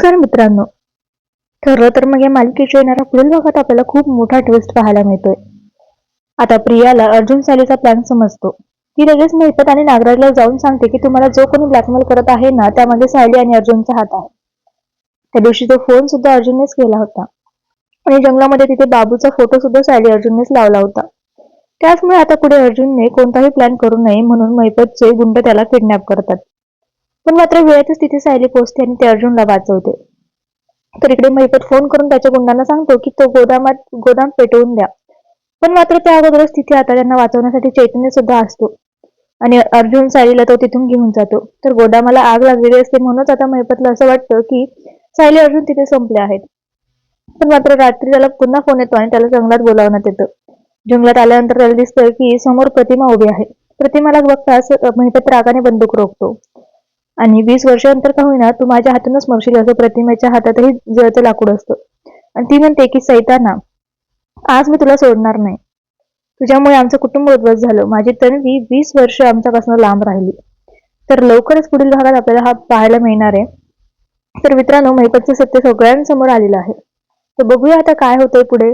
नमस्कार मित्रांनो. ठरलं तर मग या मालिकेच्या येणाऱ्या पुढील भागात आपल्याला खूप मोठा ट्विस्ट पाहायला मिळतोय. आता प्रियाला अर्जुन सालीचा प्लॅन समजतो. ती लगेच मिळतात आणि नागराजला जाऊन सांगते की तुम्हाला जो कोणी ब्लॅकमेल करत आहे ना त्यामध्ये सायली आणि अर्जुनचा हात आहे. त्या दिवशी तो फोन सुद्धा अर्जुननेच केला होता. आणि जंगलामध्ये तिथे बाबूचा फोटो सुद्धा सायली अर्जुननेच लावला होता. त्याचमुळे आता पुढे अर्जुनने कोणताही प्लॅन करू नये म्हणून मैपतचे गुंड त्याला किडनॅप करतात. पण मात्र वेळेतच तिथे सायली पोहोचते आणि ते अर्जुनला वाचवते. तर इकडे मैपत फोन करून त्याच्या गुंडांना सांगतो की तो गोदामात गोदाम पेटवून द्या. पण मात्र त्या अगोदरच तिथे आता त्यांना वाचवण्यासाठी चैतन्य सुद्धा असतो. आणि अर्जुन सायलीला तो तिथून घेऊन जातो. तर गोदामाला आग लागलेली असते म्हणूनच आता मैपतला असं वाटतं की सायली अर्जुन तिथे संपले आहेत. पण मात्र रात्री त्याला पुन्हा फोन येतो आणि त्याला जंगलात बोलावण्यात येतं. जंगलात आल्यानंतर त्याला दिसतं की समोर प्रतिमा उभी आहे. प्रतिमाला बघताच महिपत रागाने बंदूक रोखतो. आणि वीस वर्षानंतर का होईना तू माझ्या हातूनच मरशील असं प्रतिमेच्या हातातही जळचं लाकूड असतं. आणि ती म्हणते की सैताना आज मी तुला सोडणार नाही. तुझ्यामुळे आमचं कुटुंब उद्ध्वस्त झालं. माझी तन्वी वीस वर्ष आमच्यापासून लांब राहिली. तर लवकरच पुढील भागात आपल्याला हा पाहायला मिळणार आहे. तर मित्रांनो महिपतचं सत्य सगळ्यांसमोर आलेलं आहे. तर बघूया आता काय होतंय पुढे.